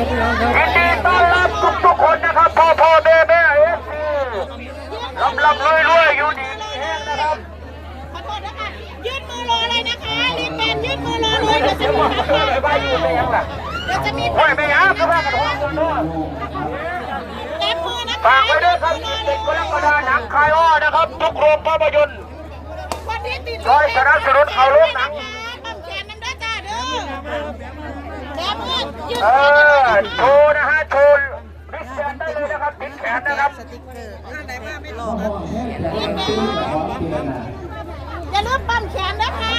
ครับพี่น้องครับยินดีต้อนรับทุกทุกๆคนนะครับพ่อพ่อแม่แม่เอฟซีลำลำรวยรวยอยู่ดีมีแห้งนะครับขอโทษนะคะยื่นมือรอเลยนะคะรีบเป็นยื่นมือรอเลยเดี๋ยวจะมีพักเออไปอยู่ไม่ยังล่ะเดี๋ยวจะมีโอ้ยไม่ยังก็ว่ากันทุกคนเนาะแต้มมือนะคะฝากไว้ด้วยครับเด็กกรกฎาหนังคายอ้อนะครับทุกโรงภาพยนตร์คนที่ติดยสนับสนุนเขาโรงหนัง ปั๊มแขนนั่นด้วยจ้าเด้อแต้มมือยืน เออโชว์นะฮะโชว์ริสแบนได้เลยนะครับติดแขนนะครับ สติกเกอร์อย่าลืมปั๊มแขนนะคะ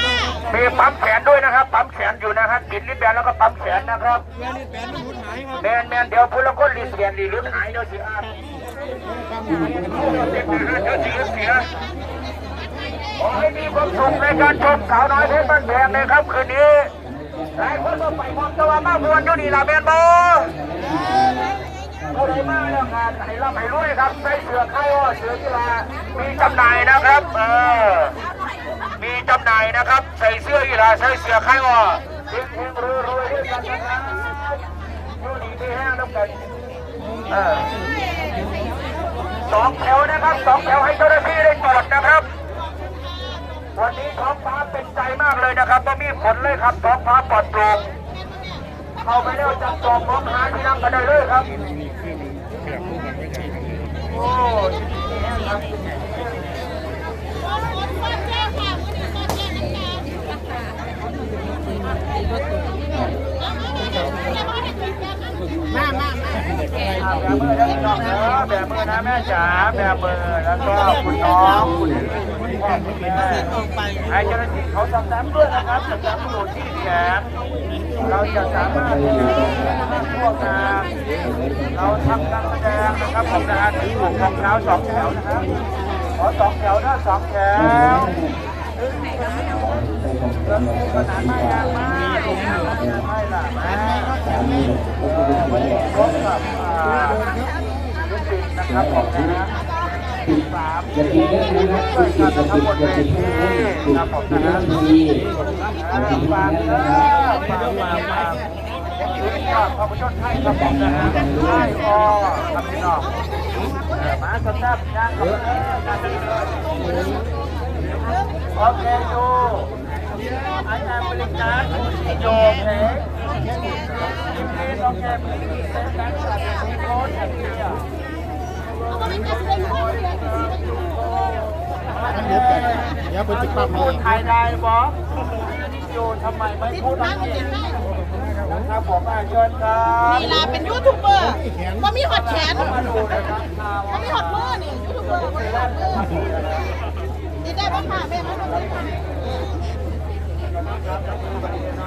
มีปั๊มแขนด้วยนะครับ ปั๊มแขนอยู่นะฮะติดริบแบนแล้วก็ปั๊มแขนนะครับแมนแมนเดี๋ยวพูดแล้วก็รีสแกนรีลืมหายเดี๋ยวสิอาเดี๋ยวสิลืมเสียขอให้มีความสุขในการชมสาวน้อยเพชรบ้านแพงนะครับคืนนี้ หลายคนมาไปมองตะวันมากมวนอยู่นี่ละแมนบอเขาได้มาแล้วงานให้ร่ำให้รวยครับใส่เสื้อค่ายอ้เสื้อกีฬามีจำหน่ายนะครับเออมีจำหน่ายนะครับ ใส่เสื้อกีฬาใส่เสื้อค่ายอ้อเฮงเฮงรวยรวยด้วยกันนะครับอยู่ดีที่แห้งน้ำกันเออสองแถวนะครับสองแถวให้เจ้าหน้าที่ได้จอดนะครับ วันนี้ท้องฟ้าเป็นใจมากเลยนะครับไม่มีฝนเลยครับท้องฟ้าปลอดโปร่งเข้าไปแล้วจับจองมองหาที่นั่งกันได้เลยครับโอ้ยคนแจ้งค่ะมือนี้คนแจ้งน้ำตามามามาแบบมือนะพี่น้องนะแบบมือนะแม่จ๋าแบบมือแล้วก็คุณน้องคุณ ให้เจ้าหน้าที่เขาจำแนมด้วยนะครับจำแนมอยู่ที่แขนเราจะสามารถที่จะพวกงานเราทำการแสดงนะครับผมนะฮะถือของรองเท้าสองแถวนะครับขอสองแถวนะสองแถวแล้วมีขนาดไม่ยากมากไม่ไม่ละแม่วันนี้พบกับอ่าลูกศิษย์นะครับผมนะ สามที่ช่วยกันทั้งหมดเลยที่นะครับผมนะฮะฝากเด้อฝากฝากฝากฝากภาพยนตร์ไทยครับผมนะฮะไทยอครับพี่น้องมาสำนักงานครับโอเคดู I am Blinkan Okay. Please okay, please stand back and record and clear. เดี๋ยวเป็นติดปั๊มพูเอดงไทยได้บอโยทำไมไม่พูดอังกฤษครับผมอะเชิญครับลีลาเป็นยูทูบเบอร์ว่ามีหอดแขนมาดูนะครับว่ามีหอดมือนี่ยูทูบเบอร์ว่ามีหอดมือติดได้บ้างค่ะแม่มาดูเลยค่ะ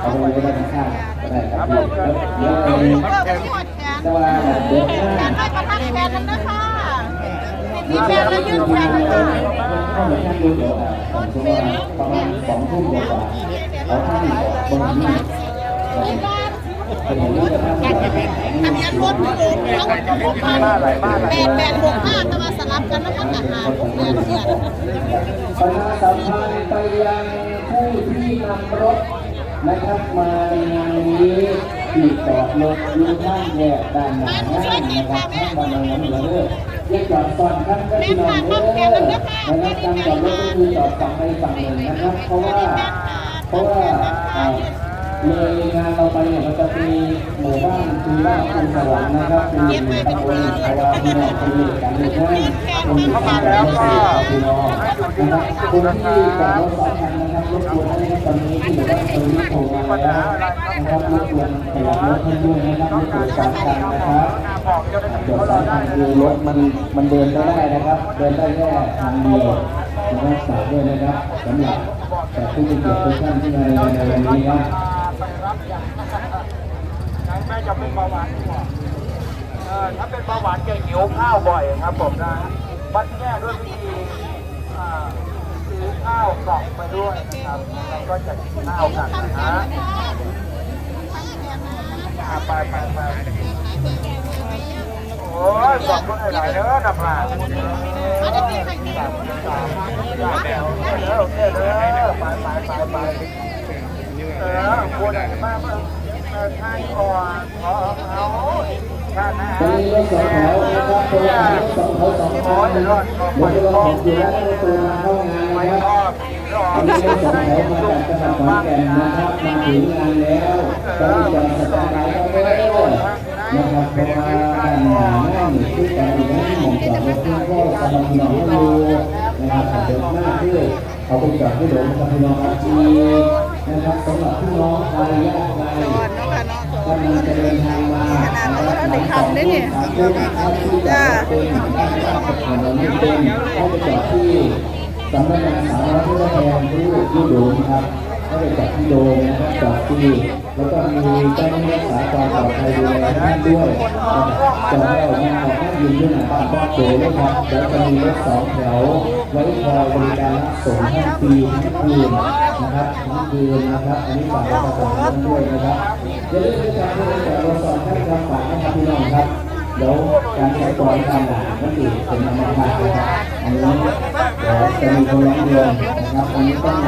เอาไว้ได้ข้างได้ครับเดี๋ยวยูเดี๋ยวทูบเบอร์ว่ามีหอดแขนแต่ว่าเดี๋ยวหน้าแขนไม่ประทับแขนนั้นนะคะ ติดที่แขนแล้วยืดแขนนะคะเข้ามาท่านดูเดี๋ยวผมจะประมาณสองทุ่มกว่าเขาท่านบนนี้เป็นอย่างนี้นะครับทะเบียนรถอยู่ทั้งหกพันแปดแปดหกห้าแต่ว่าสลับกันแล้วมันก็หาหกเดือนเดือนประชาสัมพันธ์ไปยังผู้ที่นำรถนะครับมาในงานนี้ที่จอดรถอยู่ข้างแยกด้านหน้าห้างนะครับข้างบันไดน้ำเหลือ เด้อที่จอดก่อนครับก็ที่นอนเด้อนะครับการจอดรถก็คือจอดฝั่งใดฝั่งหนึ่งนะครับ เพราะว่าเพราะว่า เลยงานเราไปเนี่ยเราจะมีหมู่บ้านคือบ้านคุณสวรรค์นะครับเป็นหนึ่ตำบลภาวะพี่น้องเป็นหนึ่กันเลยนะคนที่เข้ามาแล้วก็พี่น้องนะครับคนที่จอดรถสองคันนะครับรบกวนให้ตอนนี้ที่อยู่บ้านตรงนี้โทรมาแล้วนะครับรบกวนขยับรถให้ด้วยนะครับรถตรวจสอบกันนะครับเดี๋ยวเขาสรอองคันคือรถมันมันเดินไม่ได้นะครับ เดินได้แค่ทางเดียวนะครับฝากด้วยนะครับสำหรับแต่ผู้มีเกียรติทุกท่านที่มาในงานนวันนี้ครับ ไปรับอย่างแม่ จะเป็นเบาหวานดีกว่าเออถ้าเป็นเบาหวานแกหิวข้าวบ่อยครับผมนะวัดแก้ด้วยวิธีซื้อข้าวกล่องไปด้วยนะครับแล้วก็จะกินข้าวกันนะฮะไปไปไปโอ้ยขอบคุณหลายเด้อนับหลานโอเคเด้อไปไปไปไปเออคนมาเมือ งเออไทยอ่อนของเขาตอนนี้รถสองแถวนะครับตัวรถสองแถวสองคันรถตัวของอยู่แล้วรถตัวมาเข้างานนะครับตอนนี้รถสองแถวมาจากจังหวัดขอนแก่นนะครับมาถึงงานแล้วก็ได้จองสถานที่แล้วนะครับเพราะว่าด้านหน้าหน้าหนึ่งที่การอยู่ในหม่อมจอดรถเพื่ก็กำลังนอนให้ดูนะครับเดินหน้าที่เขาเป็นจอดที่เดินกับพี่น้องอาชี นะครับสำหรับพี่น้องชายยากไร้กำลังจะเดินทางมาขนาดว่าเราได้ทำได้เนี่ยจ้าเป็นถนนเป็นเขาไปจอดที่สำนักงานสาธารณสุขแทนที่ที่โดมครับเขาไปจอดที่โดมนะครับจอดที่แล้วก็มีเจ้าหน้าที่รักษาความปลอดภัยดูแลท่านด้วยจอดได้ออกมาท่านยืนที่หน้าบ้านบ้านโจเลยครับแล้วจะมีรถสองแถว ไว้คอยบริการรับส่งทั้งปีทั้งคืนนะครับทั้งคืนนะครับ อันนี้ฝากไว้กับผมด้วยนะครับอย่าลืมที่จะให้แต่เราสอนให้รับฝากให้กับพี่น้องครับเดี๋ยวการใช้กรอนการด่ามันถือเป็นธรรมดานะครับอันนี้เดี๋ยจะมีคนร้องเรียนนะครับอันนี้ต้องท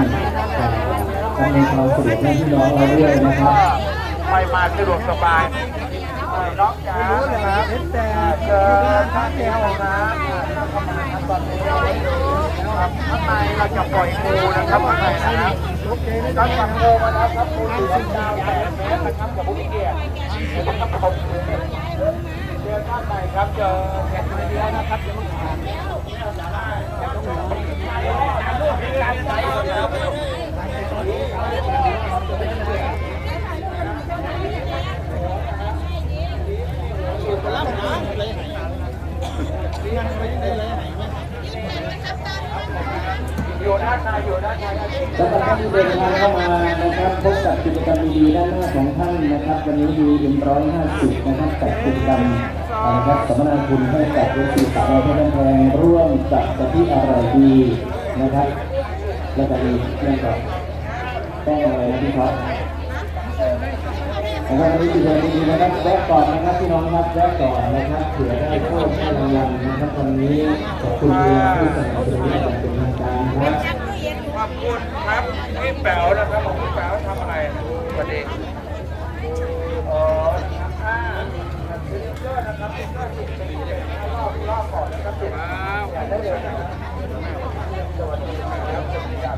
ำในความสะดวกให้พี่น้องเราด้วยนะครับไปมาสะดวกสบายน้องจ๋าเจอท่านแก้วนะ ข้างในเราจะปล่อยงูนะครับข้างในนะครับด้านสั่งงูมาแล้วครับงูสีดำแปดเมตรนะครับกับผู้เกียรติเจอท่านไหนครับเจอแกะเดียวนะครับจะต้องผ่านอยู่ด้านในอยู่ด้านใน สำหรับท่านที่เดินทางเข้ามา นะครับพบกับกิจกรรมดีๆด้านหน้าของท่านนะครับวันนี้มีอิมร้อยห้าสิบนะครับจัดกิจกรรมนะครับสัมมนาคุณให้กับเวทีสาวน้อยเพชรแพงร่วมกับกะทิอร่อยดีนะครับ แล้วก็มีเรื่องกับต้องอะไรนะพี่ครับนะครับวันนี้กิจกรรมดีๆนะครับแวะก่อนนะครับพี่น้องครับแวะก่อนนะครับเผื่อได้โชคได้รางวัลนะครับวันนี้ขอบคุณเรียนที่สนับสนุนอย่างเป็นทางการครับขอบคุณครับ พี่แป๋วนะครับผมพี่แป๋วทำอะไรวันนี้อ๋ออ่าฟิลิเตอร์นะครับฟิลิเตอร์สิบปีเลยรอบรอบก่อนนะครับสิบอย่าได้เลยนะครับสวัสดีครับสวัสดีครับ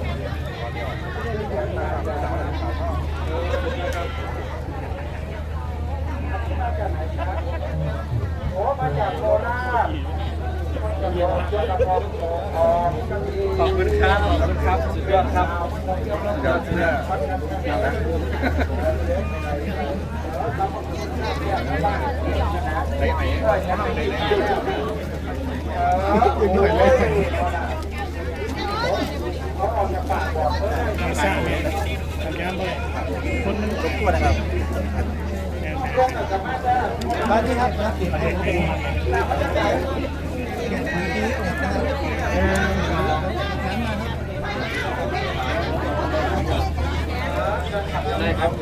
โอ้มาจากโคราชขอบคุณครับ ขอบคุณครับ สุดยอดครับ เดี๋ยวเชื่อไปไหนเหนื่อยเลยสร้างเนี่ยทำงานเลยคนมันก็ปวดนะครับบ้านที่ครับนะ ครับ